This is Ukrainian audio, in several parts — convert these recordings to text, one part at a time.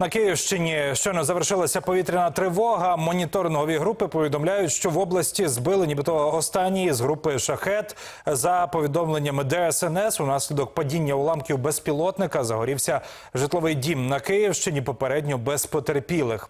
На Київщині щойно завершилася повітряна тривога. Моніторингові групи повідомляють, що в області збили нібито останні з групи шахет. За повідомленнями ДСНС, унаслідок падіння уламків безпілотника загорівся житловий дім на Київщині. Попередньо без потерпілих.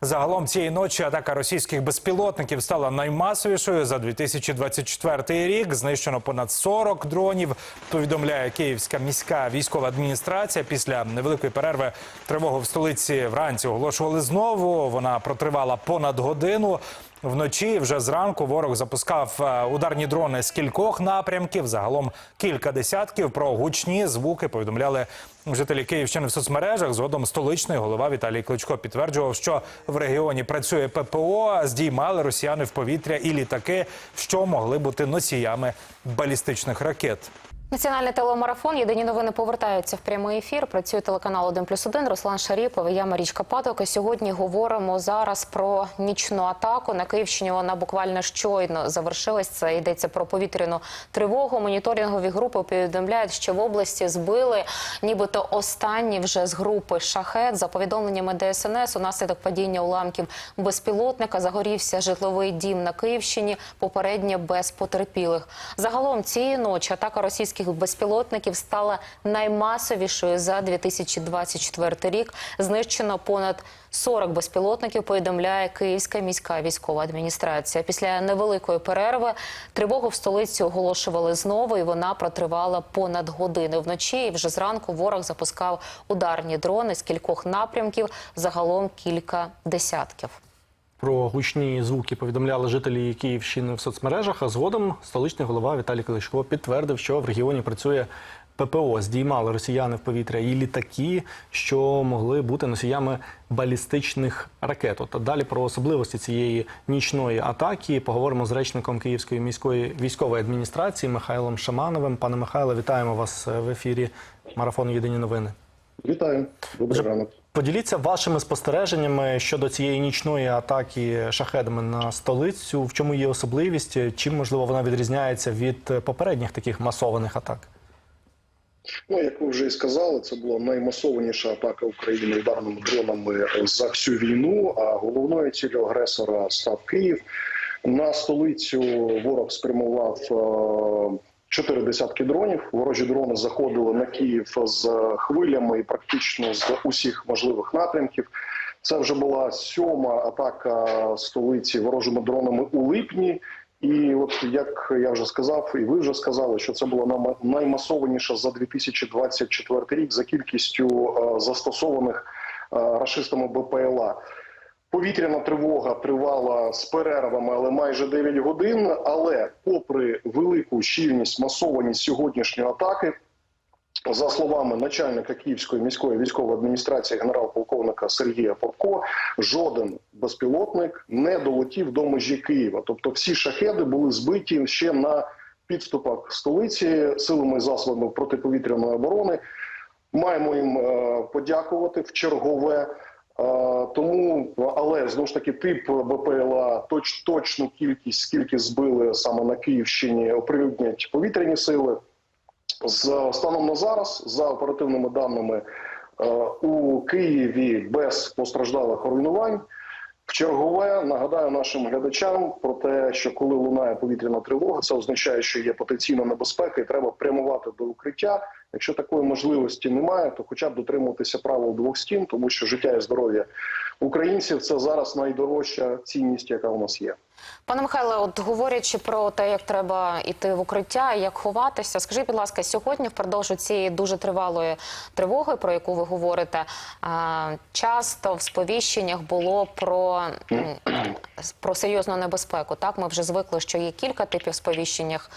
Загалом цієї ночі атака російських безпілотників стала наймасовішою за 2024 рік. Знищено понад 40 дронів. Повідомляє Київська міська військова адміністрація. Після невеликої перерви тривогу в столиці вранці оголошували знову. Вона протривала понад годину. Вночі вже зранку ворог запускав е, ударні дрони з кількох напрямків. Загалом кілька десятків про гучні звуки повідомляли жителі Київщини в соцмережах. Згодом столичний голова Віталій Кличко підтверджував, що в регіоні працює ППО, здіймали росіяни в повітря і літаки, що могли бути носіями балістичних ракет. Національний телемарафон. Єдині новини повертаються в прямий ефір. Працює телеканал 1 плюс 1, Руслан Шаріпов. Я Марічка Паток. І сьогодні говоримо зараз про нічну атаку на Київщині. Вона буквально щойно завершилась. Це йдеться про повітряну тривогу. Моніторингові групи повідомляють, що в області збили нібито останні вже з групи шахет. За повідомленнями ДСНС, унаслідок падіння уламків безпілотника загорівся житловий дім на Київщині. Попередньо без потерпілих. Загалом цієї ночі атака російських безпілотників стала наймасовішою за 2024 рік. Знищено понад 40 безпілотників. Повідомляє Київська міська військова адміністрація. Після невеликої перерви тривогу в столиці оголошували знову, і вона протривала понад годину. Вночі і вже зранку ворог запускав ударні дрони з кількох напрямків. Загалом кілька десятків. Про гучні звуки повідомляли жителі Київщини в соцмережах. А згодом столичний голова Віталій Кличко підтвердив, що в регіоні працює ППО. Здіймали росіяни в повітря і літаки, що могли бути носіями балістичних ракет. От далі про особливості цієї нічної атаки поговоримо з речником Київської міської військової адміністрації Михайлом Шамановим. Пане Михайло, вітаємо вас в ефірі марафону Єдині новини. Вітаю, добрий ранок. Поділіться вашими спостереженнями щодо цієї нічної атаки шахедами на столицю. В чому є особливість? Чим можливо вона відрізняється від попередніх таких масованих атак? Ну як ви вже і сказали, це була наймасованіша атака України ударними дронами за всю війну. А головною ціллю агресора став Київ. На столицю ворог спрямував е, чотири десятки дронів. Ворожі дрони заходили на Київ з хвилями і практично з усіх можливих напрямків. Це вже була сьома атака столиці ворожими дронами у липні. І от як я вже сказав, і ви вже сказали, що це була найма- наймасованіша за 2024 рік за кількістю е, застосованих е, рашистами БПЛА. Повітряна тривога тривала з перервами, але майже 9 годин. Але, попри велику щільність масованість сьогоднішньої атаки, за словами начальника Київської міської військової адміністрації генерал-полковника Сергія Попко, жоден безпілотник не долетів до межі Києва. Тобто, всі шахеди були збиті ще на підступах столиці силами і засобами протиповітряної оборони. Маємо їм е, подякувати в чергове. Тому, але знову ж таки, тип БПЛА, точ, точну кількість, скільки збили саме на Київщині, оприлюднять повітряні сили. З станом на зараз, за оперативними даними, е, у Києві без постраждалих руйнувань. В чергове нагадаю нашим глядачам про те, що коли лунає повітряна тривога, це означає, що є потенційна небезпека, і треба прямувати до укриття. Якщо такої можливості немає, то хоча б дотримуватися правил двох стін, тому що життя і здоров'я українців це зараз найдорожча цінність, яка у нас є. Пане Михайле, от говорячи про те, як треба йти в укриття, як ховатися, скажіть, будь ласка, сьогодні впродовж цієї дуже тривалої тривоги, про яку ви говорите, часто в сповіщеннях було про, про серйозну небезпеку. Так, ми вже звикли, що є кілька типів сповіщеннях.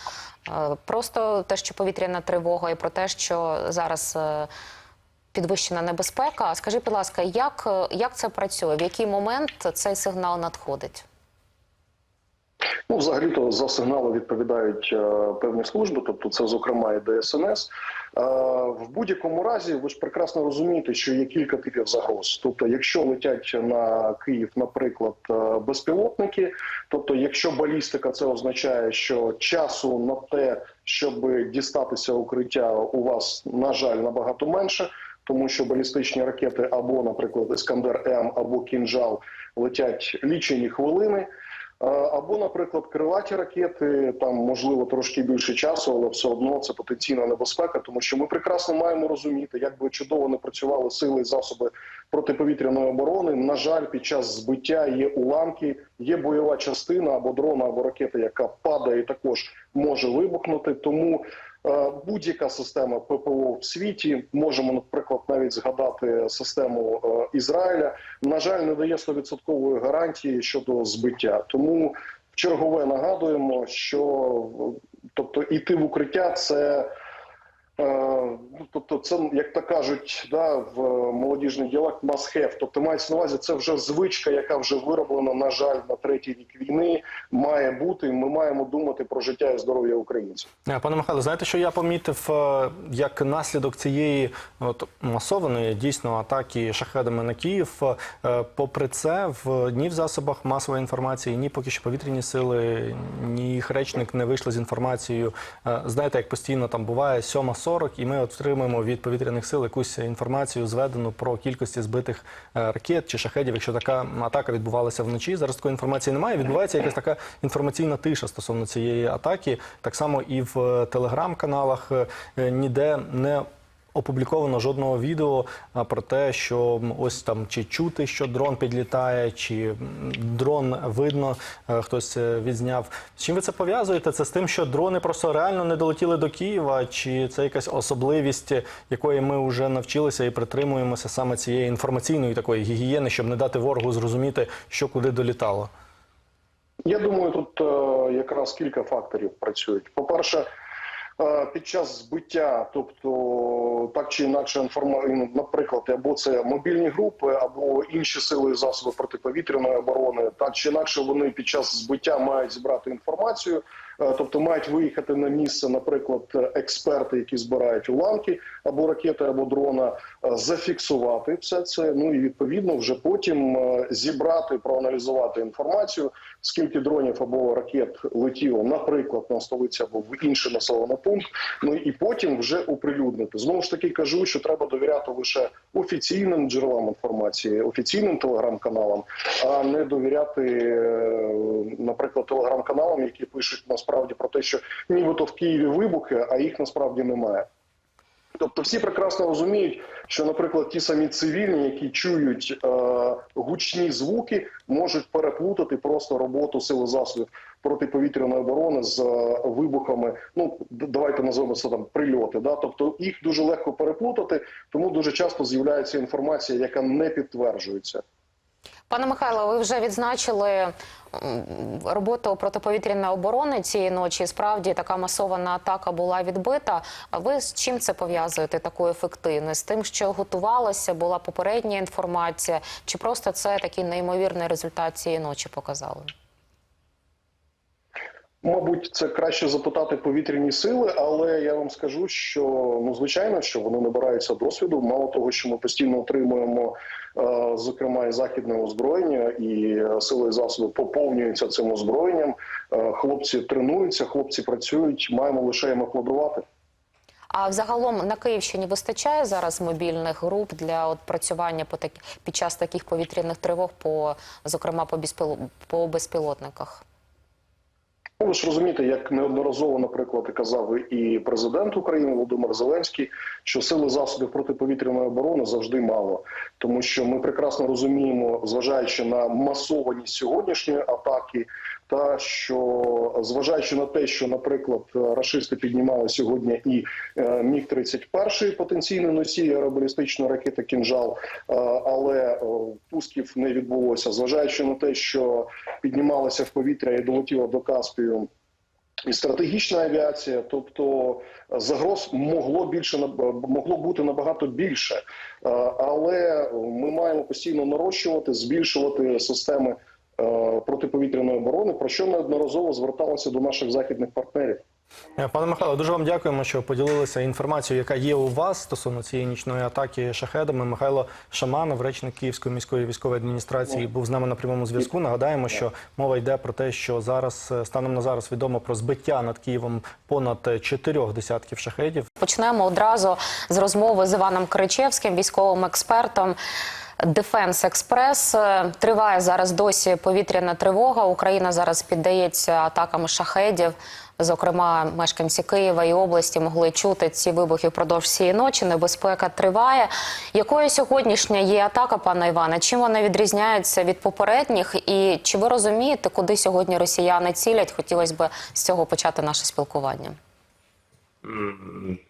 Е, Просто те, що повітряна тривога, і про те, що зараз. е, Підвищена небезпека. Скажіть, будь ласка, як, як це працює? В який момент цей сигнал надходить? Ну, взагалі-то за сигнали відповідають е, певні служби, тобто це, зокрема, і ДСНС. Е, в будь-якому разі, ви ж прекрасно розумієте, що є кілька типів загроз. Тобто, якщо летять на Київ, наприклад, е, безпілотники, тобто, якщо балістика, це означає, що часу на те, щоб дістатися укриття, у вас на жаль набагато менше. тому що балістичні ракети або, наприклад, Іскандер М або Кінжал летять лічені хвилини. Е, Або, наприклад, крилаті ракети, там можливо трошки більше часу, але все одно це потенційна небезпека, тому що ми прекрасно маємо розуміти, як би чудово не працювали сили і засоби протиповітряної оборони. На жаль, під час збиття є уламки, є бойова частина або дрона, або ракета, яка падає, і також може вибухнути. Тому будь-яка система ППО в світі можемо, наприклад, навіть згадати систему е, Ізраїля. На жаль, не дає 100% гарантії щодо збиття. Тому чергове нагадуємо, що е, тобто іти в укриття це. Е, ну, Тобто, це як то кажуть, да, в молодіжний діалект must have. Тобто мається на увазі, це вже звичка, яка вже вироблена, на жаль, на третій рік війни, має бути. Ми маємо думати про життя і здоров'я українців. Е, Пане Михайло, знаєте, що я помітив е, як наслідок цієї от, масованої дійсно атаки шахедами на Київ. Попри це, в ні в засобах масової інформації, ні поки що повітряні сили, ні їх речник не вийшли з інформацією. Знаєте, як постійно там буває 7.40, і ми отримаємо від повітряних сил якусь інформацію зведену про кількості збитих е, ракет чи шахедів. Якщо така атака відбувалася вночі, зараз такої інформації немає. Відбувається якась така інформаційна тиша стосовно цієї атаки. Так само і в е, телеграм-каналах е, ніде не опубліковано жодного відео про те, що ось там чи чути, що дрон підлітає, чи дрон видно, е, хтось е, відзняв. З чим ви це пов'язуєте? Це з тим, що дрони просто реально не долетіли до Києва, чи це якась особливість, якої ми вже навчилися і притримуємося саме цієї інформаційної такої гігієни, щоб не дати ворогу зрозуміти, що куди долітало? Я думаю, тут е, якраз кілька факторів працюють. По-перше, е, під час збиття, тобто так чи інакше інформа... ну, наприклад, або це мобільні групи, або інші сили і засоби протиповітряної оборони, так чи інакше вони під час збиття мають зібрати інформацію. Е, Тобто мають виїхати на місце, наприклад, експерти, які збирають уламки або ракети, або дрона, е, зафіксувати все це. Ну і відповідно вже потім е, зібрати, проаналізувати інформацію, скільки дронів або ракет летіло, наприклад, на столиці або в інший населений пункт. Ну і потім вже оприлюднити. Знову ж таки кажу, що треба довіряти лише офіційним джерелам інформації, офіційним телеграм-каналам, а не довіряти, наприклад, телеграм-каналам, які пишуть насправді про те, що нібито в Києві вибухи, а їх насправді немає. Тобто всі прекрасно розуміють, що, наприклад, ті самі цивільні, які чують е, гучні звуки, можуть переплутати просто роботу сили засобів протиповітряної оборони з е, вибухами. Ну давайте називаємо це там прильоти. Да? Тобто їх дуже легко переплутати, тому дуже часто з'являється інформація, яка не підтверджується. Пане Михайло, ви вже відзначили роботу протиповітряної оборони цієї ночі. Справді така масована атака була відбита. А ви з чим це пов'язуєте таку ефективність? З тим, що готувалася, була попередня інформація, чи просто це такий неймовірний результат цієї ночі показали? Мабуть, це краще запитати повітряні сили, але я вам скажу, що ну звичайно, що вони набираються досвіду. Мало того, що ми постійно отримуємо, е, зокрема, і західне озброєння, і е, сили і засоби поповнюються цим озброєнням. Е, хлопці тренуються, хлопці працюють. Маємо лише їм аплодувати. А взагалом на Київщині вистачає зараз мобільних груп для от працювання по такі під час таких повітряних тривог, по зокрема по безпіло... по безпілотниках? Ну, ви ж розумієте, як неодноразово, наприклад, казав і президент України Володимир Зеленський, що сили засобів протиповітряної оборони завжди мало, тому що ми прекрасно розуміємо, зважаючи на масованість сьогоднішньої атаки, та що зважаючи на те, що, наприклад, рашисти піднімали сьогодні і е, міг 31 потенційний носій аеробалістичної ракети кінжал, е, але е, пусків не відбулося, зважаючи на те, що піднімалася в повітря і долетіла до Каспію. І стратегічна авіація, тобто загроз могло більше могло бути набагато більше, Е, але ми маємо постійно нарощувати, збільшувати системи е, протиповітряної оборони, про що неодноразово зверталося до наших західних партнерів. Е, Пане Михайло, дуже вам дякуємо, що поділилися інформацією, яка є у вас стосовно цієї нічної атаки шахедами. Михайло Шаманов, речник Київської міської військової адміністрації, був з нами на прямому зв'язку. Нагадаємо, що мова йде про те, що зараз е, станом на зараз відомо про збиття над Києвом понад е, чотирьох десятків шахедів. Почнемо одразу з розмови з Іваном Кричевським, військовим експертом. Дефенс Експрес Е, триває зараз досі повітряна тривога. Україна зараз піддається атакам шахедів. Зокрема, мешканці Києва і області могли чути ці вибухи впродовж цієї ночі. Небезпека триває. Якою сьогоднішня є атака, пане Іване? Чим вона відрізняється від попередніх? І чи ви розумієте, куди сьогодні росіяни цілять? Хотілося б з цього почати наше спілкування.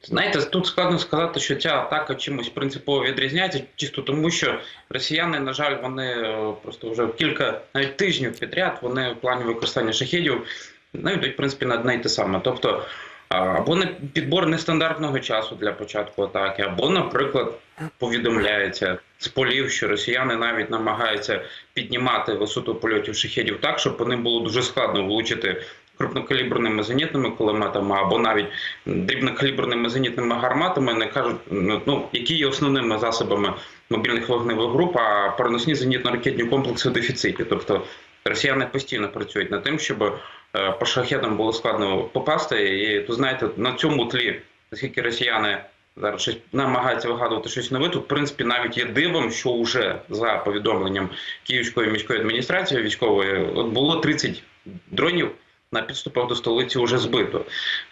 Знаєте, тут складно сказати, що ця атака чимось принципово відрізняється, чисто тому, що росіяни, на жаль, вони е, просто вже кілька навіть тижнів підряд вони в плані використання шахідів навіть в принципі на одне й те саме. Тобто або не підбор нестандартного часу для початку атаки, або, наприклад, повідомляється з полів, що росіяни навіть намагаються піднімати висоту польотів шахедів так, щоб по ним було дуже складно влучити крупнокаліберними зенітними кулеметами або навіть дрібнокаліберними зенітними гарматами, не кажуть, ну які є основними засобами мобільних вогневих груп, а переносні зенітно-ракетні комплекси в дефіциті. Тобто росіяни постійно працюють над тим, щоб е, по шахедам було складно попасти. І то знаєте, на цьому тлі, оскільки росіяни зараз щось намагаються вигадувати щось нове, тут в принципі навіть є дивом, що вже за повідомленням Київської міської адміністрації військової от було 30 дронів на підступах до столиці вже збито.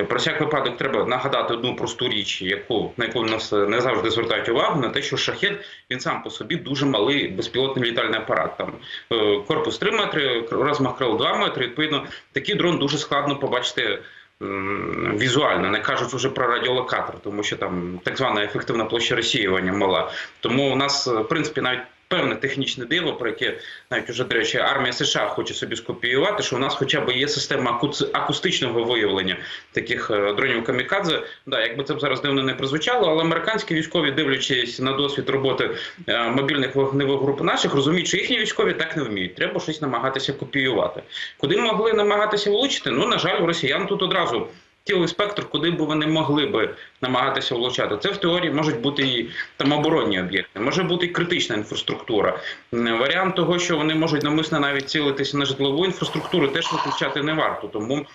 Про всяк випадок треба нагадати одну просту річ, яку на яку нас не завжди звертають увагу, на те, що шахет він сам по собі дуже малий безпілотний літальний апарат. Там е, корпус 3 метри, розмах крил 2 метри. Відповідно, такий дрон дуже складно побачити. Візуально не кажуть вже про радіолокатор, тому що там так звана ефективна площа розсіювання мала. Тому у нас е, в принципі навіть певне технічне диво, про яке навіть уже, до речі, армія США хоче собі скопіювати, що у нас хоча б є система аку- акустичного виявлення таких е, дронів камікадзе. Да, якби це б зараз дивно не прозвучало, але американські військові, дивлячись на досвід роботи е, мобільних вогневих груп наших, розуміють, що їхні військові так не вміють. Треба щось намагатися копіювати. Куди могли намагатися влучити? Ну, на жаль, у росіян тут одразу. Цілий спектр, куди б вони могли би намагатися влучати. Це в теорії можуть бути і там оборонні об'єкти, може бути і критична інфраструктура. Варіант того, що вони можуть намисно навіть цілитися на житлову інфраструктуру, теж виключати не варто. Тому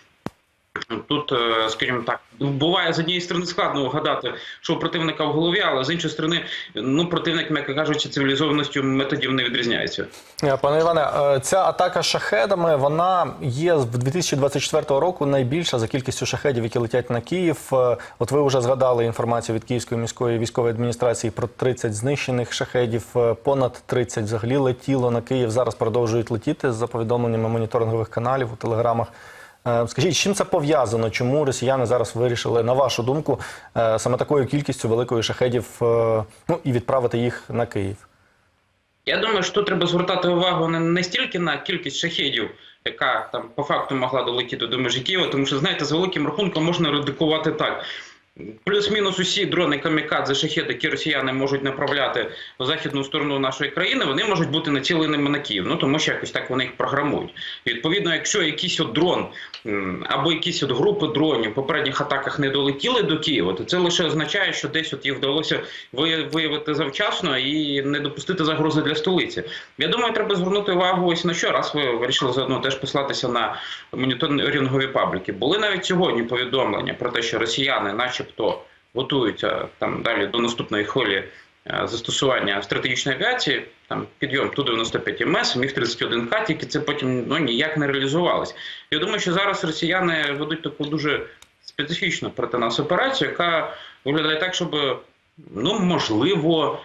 тут, е, скажімо так, буває з однієї сторони складно вгадати, що у противника в голові, але з іншої сторони, ну противник, м'яко кажучи, цивілізованістю методів не відрізняється. Е, Пане Іване, е, ця атака шахедами вона є з 2024 року найбільша за кількістю шахедів, які летять на Київ. От ви вже згадали інформацію від Київської міської військової адміністрації про 30 знищених шахедів. Понад 30 взагалі летіло на Київ. Зараз продовжують летіти за повідомленнями моніторингових каналів у телеграмах. Е, Скажіть, чим це пов'язано? Чому росіяни зараз вирішили, на вашу думку, е, саме такою кількістю великої шахедів е, ну і відправити їх на Київ? Я думаю, що треба звертати увагу не, не стільки на кількість шахедів, яка там по факту могла долетіти до межі Києва, тому що знаєте, з великим рахунком можна редикувати так. Плюс-мінус усі дрони камікадзе, шахеди, які росіяни можуть направляти в західну сторону нашої країни, вони можуть бути націленими на Київ. Ну тому що якось так вони їх програмують. І відповідно, якщо якийсь от дрон або якісь от групи дронів в попередніх атаках не долетіли до Києва, то це лише означає, що десь от їх вдалося вия- виявити завчасно і не допустити загрози для столиці. Я думаю, треба звернути увагу ось на що раз ви вирішили заодно теж послатися на моніторингові пабліки. Були навіть сьогодні повідомлення про те, що росіяни, начебто, готуються там далі до наступної хвилі е, застосування стратегічної авіації. Там підйом Ту-95 МС, Міг-31К, тільки це потім ну, ніяк не реалізувалось. Я думаю, що зараз росіяни ведуть таку дуже специфічну проти нас операцію, яка виглядає так, щоб ну можливо.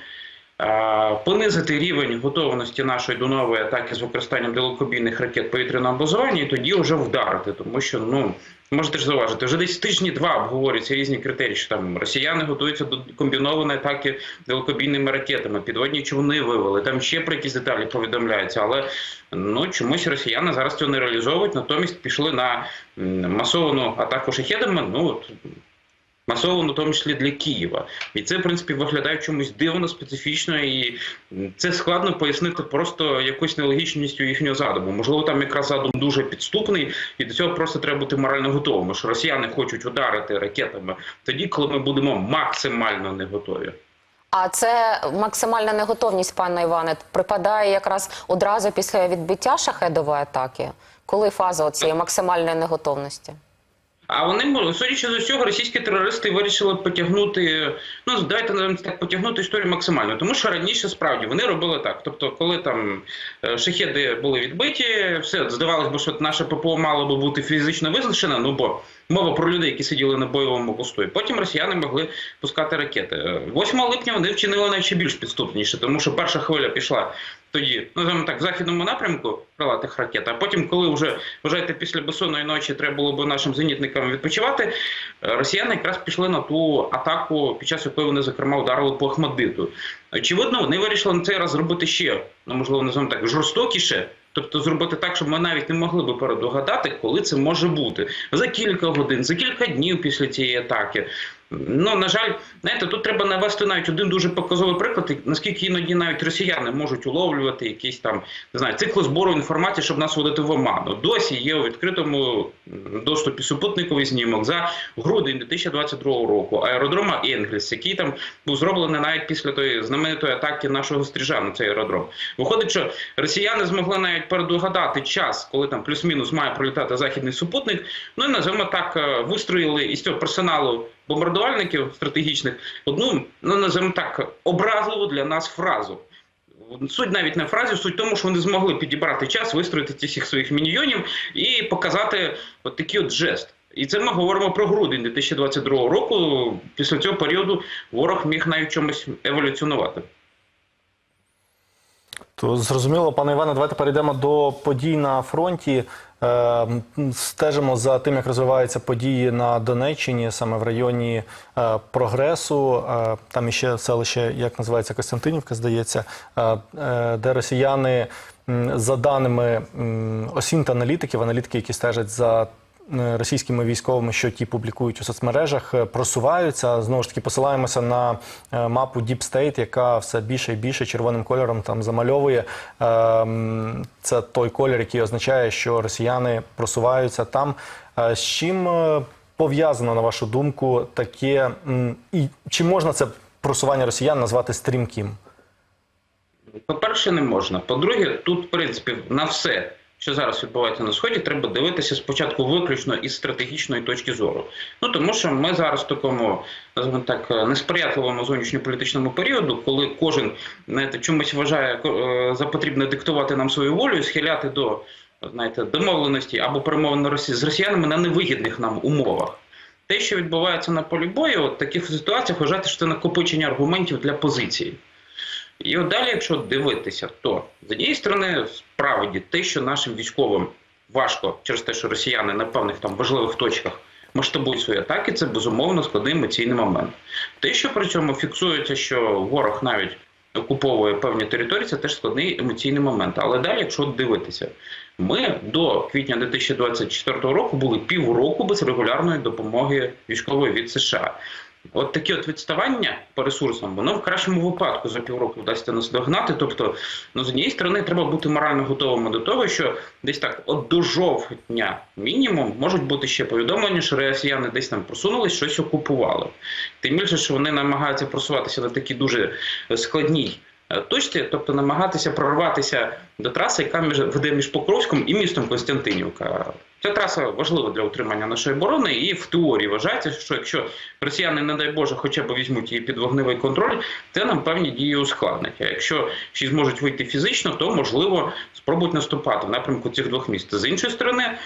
е, Понизити рівень готовності нашої до нової атаки з використанням далекобійних ракет повітряного базування і тоді вже вдарити, тому що ну можете ж зауважити, вже десь тижні два обговорюються різні критерії, що там росіяни готуються до комбінованої атаки далекобійними ракетами, підводні човни вивели. Там ще про якісь деталі повідомляються, але ну чомусь росіяни зараз цього не реалізовують, натомість пішли на масовану атаку шахедами. Ну от масово, в тому числі для Києва. І це, в принципі, виглядає чомусь дивно, специфічно, і це складно пояснити просто якоюсь нелогічністю їхнього задуму. Можливо, там якраз задум дуже підступний, і до цього просто треба бути морально готовими. Що росіяни хочуть ударити ракетами тоді, коли ми будемо максимально не готові. А це максимальна неготовність, пане Іване, припадає якраз одразу після відбиття шахедової атаки. Коли фаза цієї максимальної неготовності? А вони судячи з усього, російські терористи вирішили потягнути. Ну давайте називаємо так потягнути історію максимально. Тому що раніше справді вони робили так. Тобто, коли там е, шахеди були відбиті, все здавалось би, що наше ППО мало би бути фізично визначене. Ну бо мова про людей, які сиділи на бойовому посту. Потім росіяни могли пускати ракети. Е, 8 липня вони вчинили навіть більш підступніше, тому що перша хвиля пішла тоді, ну називаємо так, в західному напрямку крилатих ракет. А потім, коли вже вважаєте, після безсонної ночі треба було б нашим зенітникам відпочивати, е, росіяни якраз пішли на ту атаку, під час якої вони зокрема ударили по Ахмадиту. Очевидно, вони вирішили на цей раз зробити ще, ну можливо, називаємо так, жорстокіше. Тобто зробити так, щоб ми навіть не могли би передогадати, коли це може бути за кілька годин, за кілька днів після цієї атаки. Ну на жаль, знаєте, тут треба навести навіть один дуже показовий приклад, наскільки іноді навіть росіяни можуть уловлювати якісь там не знаю, цикли збору інформації, щоб нас водити в оману. Досі є у відкритому доступі супутниковий знімок за грудень 2022 року аеродрома Енгельс, який там був зроблений навіть після тої знаменитої атаки нашого стріжа на цей аеродром. Виходить, що росіяни змогли навіть передугадати час, коли там плюс-мінус має пролітати західний супутник. Ну і називаємо так, е, вистроїли із цього персоналу бомбардувальників стратегічних одну, ну називаємо так, образливу для нас фразу. Суть навіть не фразі, суть тому, що вони змогли підібрати час, вистроїти всіх своїх міньйонів і показати от такий от жест. І це ми говоримо про грудень 2022 року. Після цього періоду ворог міг навіть чомусь еволюціонувати. То зрозуміло, пане Іване, давайте перейдемо до подій на фронті. Е, Стежимо за тим, як розвиваються події на Донеччині, саме в районі е, прогресу. Е, Там іще селище, як називається Костянтинівка, здається, е, де росіяни, за даними осінт аналітиків, аналітики, які стежать за російськими військовими, що ті публікують у соцмережах, е, просуваються. Знову ж таки, посилаємося на е, мапу Deep State, яка все більше і більше червоним кольором там замальовує. Е, Це той колір, який означає, що росіяни просуваються там. Е, З чим е, пов'язано, на вашу думку, таке і чи можна це просування росіян назвати стрімким? По-перше, не можна. По-друге, тут, в принципі, на все, що зараз відбувається на сході, треба дивитися спочатку виключно із стратегічної точки зору. Ну тому що ми зараз в такому, називаємо так, несприятливому зовнішньополітичному періоду, коли кожен знаєте, чомусь вважає е, за потрібне диктувати нам свою волю схиляти до знаєте, домовленості або перемовин з росіянами на невигідних нам умовах. Те, що відбувається на полі бою, от в таких ситуаціях вважати, що це накопичення аргументів для позиції. І от далі, якщо дивитися, то з однієї сторони, справді те, що нашим військовим важко через те, що росіяни на певних там важливих точках масштабують свої атаки, це безумовно складний емоційний момент. Те, що при цьому фіксується, що ворог навіть окуповує певні території, це теж складний емоційний момент. Але далі, якщо дивитися, ми до квітня 2024 року були півроку без регулярної допомоги військової від США. От такі от відставання по ресурсам, воно в кращому випадку за півроку вдасться нас догнати. Тобто, ну з однієї сторони, треба бути морально готовими до того, що десь так, от до жовтня мінімум можуть бути ще повідомлення, що росіяни десь там просунулись, щось окупували. Тим більше, що вони намагаються просуватися на такій дуже складній е, точці, тобто намагатися прорватися до траси, яка між веде між Покровськом і містом Костянтинівка. Ця траса важлива для утримання нашої оборони, і в теорії вважається, що якщо росіяни, не дай Боже, хоча б візьмуть її під вогневий контроль, це нам певні дії ускладнить. А якщо ще зможуть вийти фізично, то можливо спробують наступати в напрямку цих двох міст. З іншої сторони,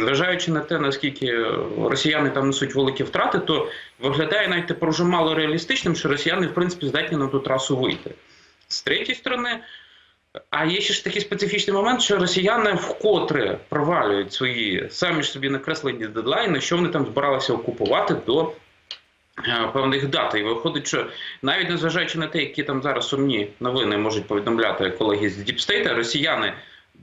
зважаючи на те, наскільки росіяни там несуть великі втрати, то виглядає навіть тепер уже мало реалістичним, що росіяни в принципі здатні на ту трасу вийти. З третьої сторони. А є ще ж такий специфічний момент, що росіяни вкотре провалюють свої самі ж собі накреслені дедлайни, що вони там збиралися окупувати до е, певних дат. І виходить, що навіть незважаючи на те, які там зараз сумні новини можуть повідомляти колеги з Діпстейта, росіяни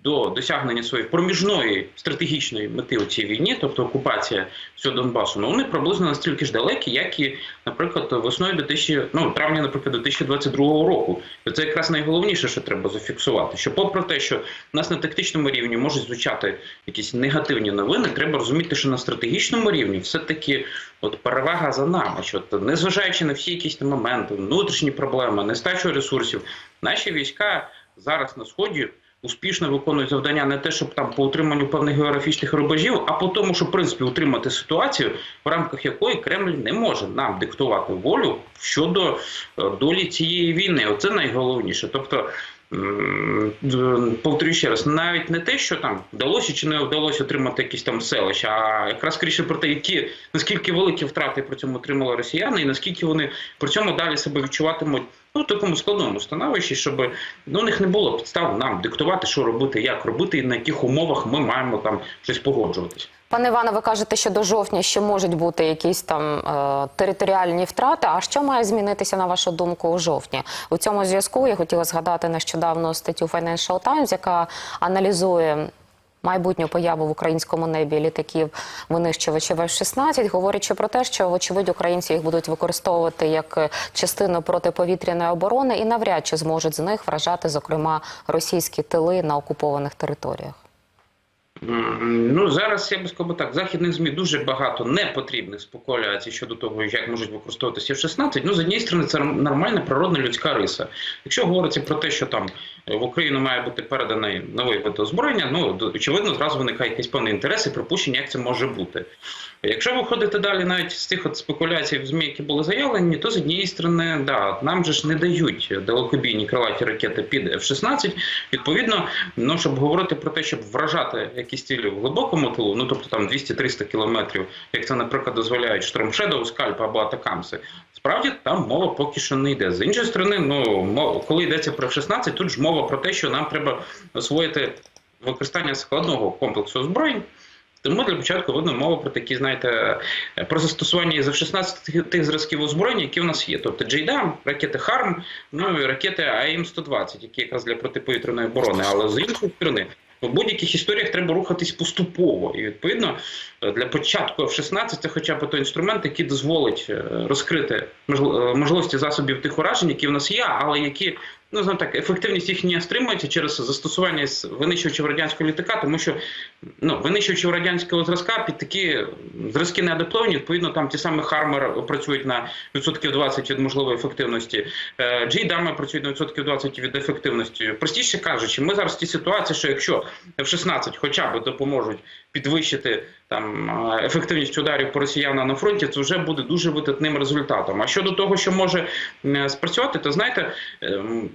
до досягнення своєї проміжної стратегічної мети у цій війні, тобто окупація всього Донбасу, ну вони приблизно настільки ж далекі, як і, наприклад, весною 2000, ну травня, наприклад, 2022 року. І це якраз найголовніше, що треба зафіксувати. Що, попри те, що в нас на тактичному рівні можуть звучати якісь негативні новини, треба розуміти, що на стратегічному рівні все-таки от перевага за нами. Що незважаючи на всі якісь моменти, внутрішні проблеми, нестачу ресурсів, наші війська зараз на сході. Успішно виконують завдання не те, щоб там по утриманню певних географічних рубежів, а по тому, щоб в принципі утримати ситуацію, в рамках якої Кремль не може нам диктувати волю щодо е, долі цієї війни. Оце найголовніше. Тобто, повторюю ще раз, навіть не те, що там вдалося чи не вдалося отримати якісь там селища, а якраз скоріше про те, які наскільки великі втрати при цьому отримали росіяни, і наскільки вони при цьому далі себе відчуватимуть ну, такому складному становищі, щоб ну, у них не було підстав нам диктувати, що робити, як робити, і на яких умовах ми маємо там щось погоджуватись. Пане Іване, ви кажете, що до жовтня ще можуть бути якісь там е, територіальні втрати. А що має змінитися на вашу думку у жовтні? У цьому зв'язку я хотіла згадати нещодавно статтю Financial Times, яка аналізує. Майбутню появу в українському небі літаків винищувачів F-16, говорячи про те, що вочевидь українці їх будуть використовувати як частину протиповітряної оборони і навряд чи зможуть з них вражати, зокрема, російські тили на окупованих територіях. Ну зараз я би сказав так, західних змі дуже багато непотрібних спекуляцій щодо того, як можуть використовуватися F-16. Ну з однієї сторони, це нормальна природна людська риса. Якщо говориться про те, що там в Україну має бути переданий новий вид озброєння, ну очевидно, зразу виникає якийсь певний інтерес і припущення, як це може бути. Якщо виходити далі навіть з тих от спекуляцій в ЗМІ, які були заявлені, то з однієї сторони, да, нам же ж не дають далекобійні крилаті ракети під F-16. Відповідно, ну щоб говорити про те, щоб вражати якісь цілі в глибокому тилу, ну тобто там 200-300 кілометрів, як це, наприклад, дозволяють Shadow, Скальп або Атакамси, справді там мова поки що не йде. З іншої сторони, ну коли йдеться про F-16, тут ж мова про те, що нам треба освоїти використання складного комплексу озброєнь. Тому для початку видно мова про такі, знаєте, про застосування F-16 тих, тих зразків озброєння, які в нас є. Тобто JDAM, ракети ХАРМ, ну і ракети АІМ-120, які якраз для протиповітряної оборони. Але з іншої сторони, в будь-яких історіях треба рухатись поступово. І відповідно для початку F-16 це хоча б той інструмент, який дозволить е, розкрити е, можливості засобів тих уражень, які в нас є, але які ну знаємо так, ефективність їхня стримується через застосування винищувачів радянського літака, тому що ну винищувачів радянського зразка під такі зразки не адаптовані. Відповідно, там ті самі Хармер працюють на відсотків 20 від можливої ефективності. Джейдами працюють на відсотків 20 від ефективності. Простіше кажучи, ми зараз в тій ситуації, що якщо F-16 хоча б допоможуть підвищити там ефективність ударів по росіянам на фронті, це вже буде дуже видатним результатом. А щодо того, що може спрацювати, то знаєте. ем,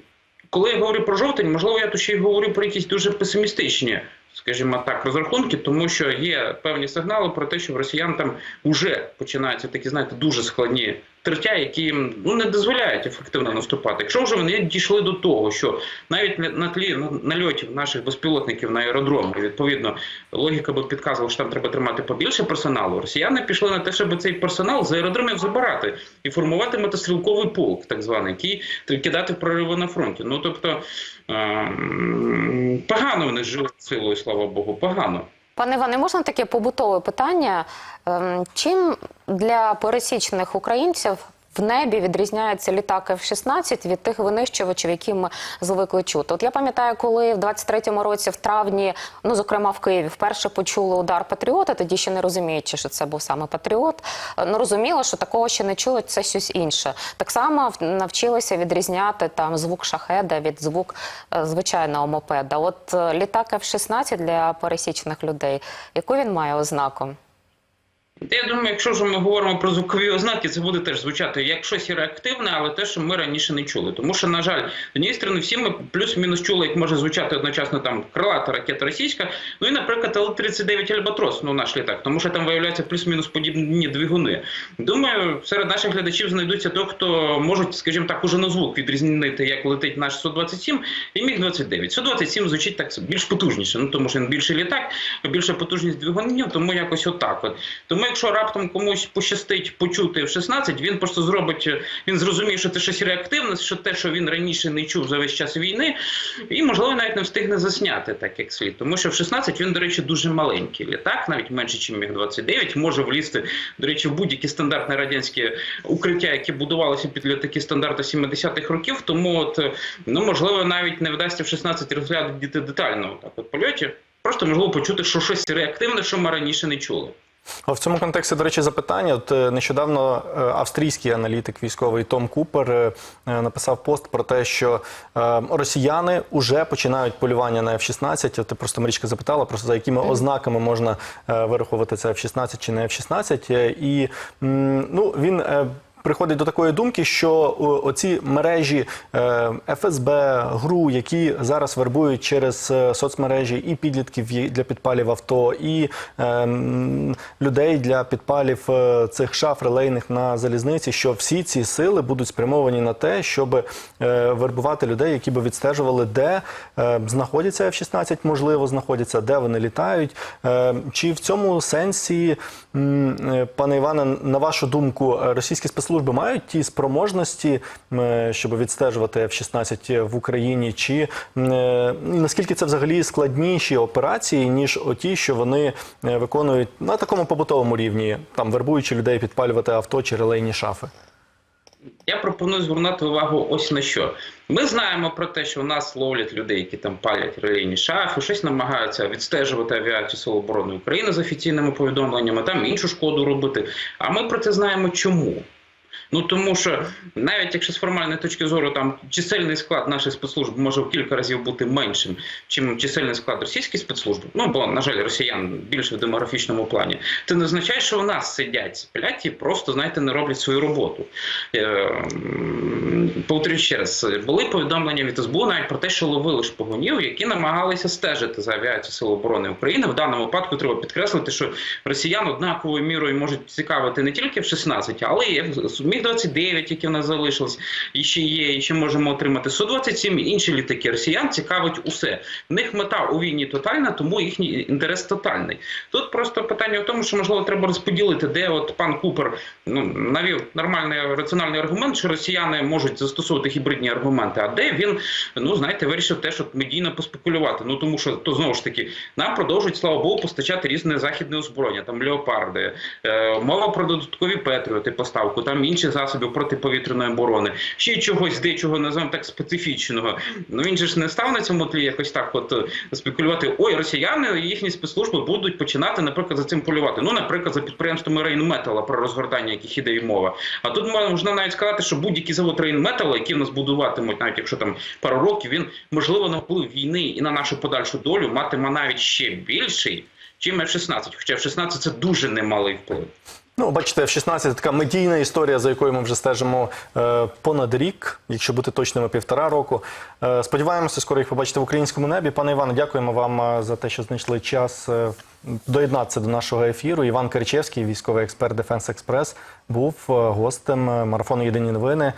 коли я говорю про жовтень, можливо, я тут ще й говорю про якісь дуже песимістичні, скажімо так, розрахунки, тому що є певні сигнали про те, що в росіян там вже починаються такі, знаєте, дуже складні тертя, які ну не дозволяють ефективно наступати. Якщо вже вони дійшли до того, що навіть на- тлі на- нальотів наших безпілотників на аеродроми, відповідно, логіка би підказувала, що там треба тримати побільше персоналу. Росіяни пішли на те, щоб цей персонал з аеродромів забирати і формувати мотострілковий полк, так званий, який кидати в прориви на фронті. Ну тобто ем, погано вони жили силою, слава Богу, погано. Пане Іване, можна таке побутове питання? Ем, Чим для пересічних українців в небі відрізняється літак F-16 від тих винищувачів, які ми звикли чути? От я пам'ятаю, коли в 23-му році, в травні, ну зокрема в Києві, вперше почули удар Патріота, тоді ще не розуміючи, що це був саме Патріот. Ну розуміло, що такого ще не чули, це щось інше. Так само навчилися відрізняти там звук шахеда від звук е, звичайного мопеда. От е, літак F-16 для пересічних людей, яку він має ознаку? Та Я думаю, якщо вже ми говоримо про звукові ознаки, це буде теж звучати як щось реактивне, але те, що ми раніше не чули. Тому що, на жаль, з однієї сторони, всі ми плюс-мінус чули, як може звучати одночасно там крилата ракета російська. Ну і, наприклад, Л-39 Альбатрос, ну наш літак, тому що там виявляються плюс-мінус подібні двигуни. Думаю, серед наших глядачів знайдуться ті, хто можуть, скажімо так, уже на звук відрізнити, як летить наш 127 і міг 29 127 звучить так більш потужніше, ну тому що він більший літак, більша потужність двигунів, тому якось отак. От. Тому якщо раптом комусь пощастить почути в 16, він просто зробить, е, він зрозуміє, що це щось реактивне, що те, що він раніше не чув за весь час війни, і можливо навіть не встигне засняти так як слід. Тому що в 16 він, до речі, дуже маленький літак, навіть менше, ніж міг 29 може влізти, до речі, в будь-які стандартні радянські укриття, які будувалися під літаки стандарту 70-х років. Тому от е, ну можливо навіть не вдасться в 16 розглядати детально так от польоті. Просто можливо почути, що щось реактивне, що ми раніше не чули. В цьому контексті, до речі, запитання. От е, нещодавно е, австрійський аналітик військовий Том Купер е, написав пост про те, що росіяни вже починають полювання на F-16. Ти просто Марічка запитала, просто за якими ознаками можна вирахувати це F-16 чи не F-16. Е, І ну, він. Е, Приходить до такої думки, що оці мережі е, ФСБ, ГРУ, які зараз вербують через е, соцмережі і підлітків для підпалів авто, і е, людей для підпалів е, цих шаф релейних на залізниці, що всі ці сили будуть спрямовані на те, щоб е, вербувати людей, які би відстежували, де е, знаходяться F-16, можливо, знаходяться, де вони літають. Е, чи в цьому сенсі, е, пане Іване, на вашу думку, е, російські спецслужби мають ті спроможності, е, щоб відстежувати F-16 в Україні? Чи е, наскільки це взагалі складніші операції, ніж оті, що вони е, виконують на такому побутовому рівні, там вербуючи людей підпалювати авто чи релейні шафи? Я пропоную звернути увагу ось на що. Ми знаємо про те, що у нас ловлять людей, які там палять релейні шафи, щось намагаються відстежувати авіацію Сил оборони України з офіційними повідомленнями, там іншу шкоду робити. А ми про це знаємо чому. Ну тому що навіть якщо з формальної точки зору там чисельний склад наших спецслужб може в кілька разів бути меншим, чим чисельний склад російських спецслужб, ну бо на жаль, росіян більше в демографічному плані, це не означає, що у нас сидять сплять і просто знаєте не роблять свою роботу. Е, Повторюю ще раз, були повідомлення від СБУ навіть про те, що ловили шпигунів, які намагалися стежити за авіацією Сил оборони України. В даному випадку треба підкреслити, що росіян однаковою мірою можуть цікавити не тільки в 16, але і міг 29 які в нас залишились, і ще є, і ще можемо отримати Су-27, інші літаки. Росіян цікавить усе. В них мета у війні тотальна, тому їхній інтерес тотальний. Тут просто питання в тому, що можливо треба розподілити, де от пан Купер ну навів нормальний раціональний аргумент, що росіяни можуть застосовувати гібридні аргументи. А де він ну знаєте, вирішив теж от медійно поспекулювати. Ну тому що то знову ж таки нам продовжують слава Богу постачати різне західне озброєння, там леопарди, е, мова про додаткові петріоти, поставку, там інші засобів протиповітряної оборони, ще чогось дечого називаємо так специфічного. Ну він же ж не став на цьому тлі якось так, от е, спекулювати. Ой, росіяни їхні спецслужби будуть починати, наприклад, за цим полювати. Ну, наприклад, за підприємствами Рейнметала, про розгортання яких іде й мова. А тут можна навіть сказати, що будь-який завод Рейнметала, який в нас будуватимуть, навіть якщо там пару років, він можливо на вплив війни і на нашу подальшу долю матиме навіть ще більший, чим F-16. Хоча F-16 це дуже немалий вплив. Ну, бачите, в 16 – така медійна історія, за якою ми вже стежимо е, понад рік, якщо бути точними, півтора року. Е, сподіваємося, скоро їх побачити в українському небі. Пане Іване, дякуємо вам е, за те, що знайшли час е, доєднатися до нашого ефіру. Іван Керчевський, військовий експерт Дефенс Експрес, був е, гостем е, марафону Єдині новини.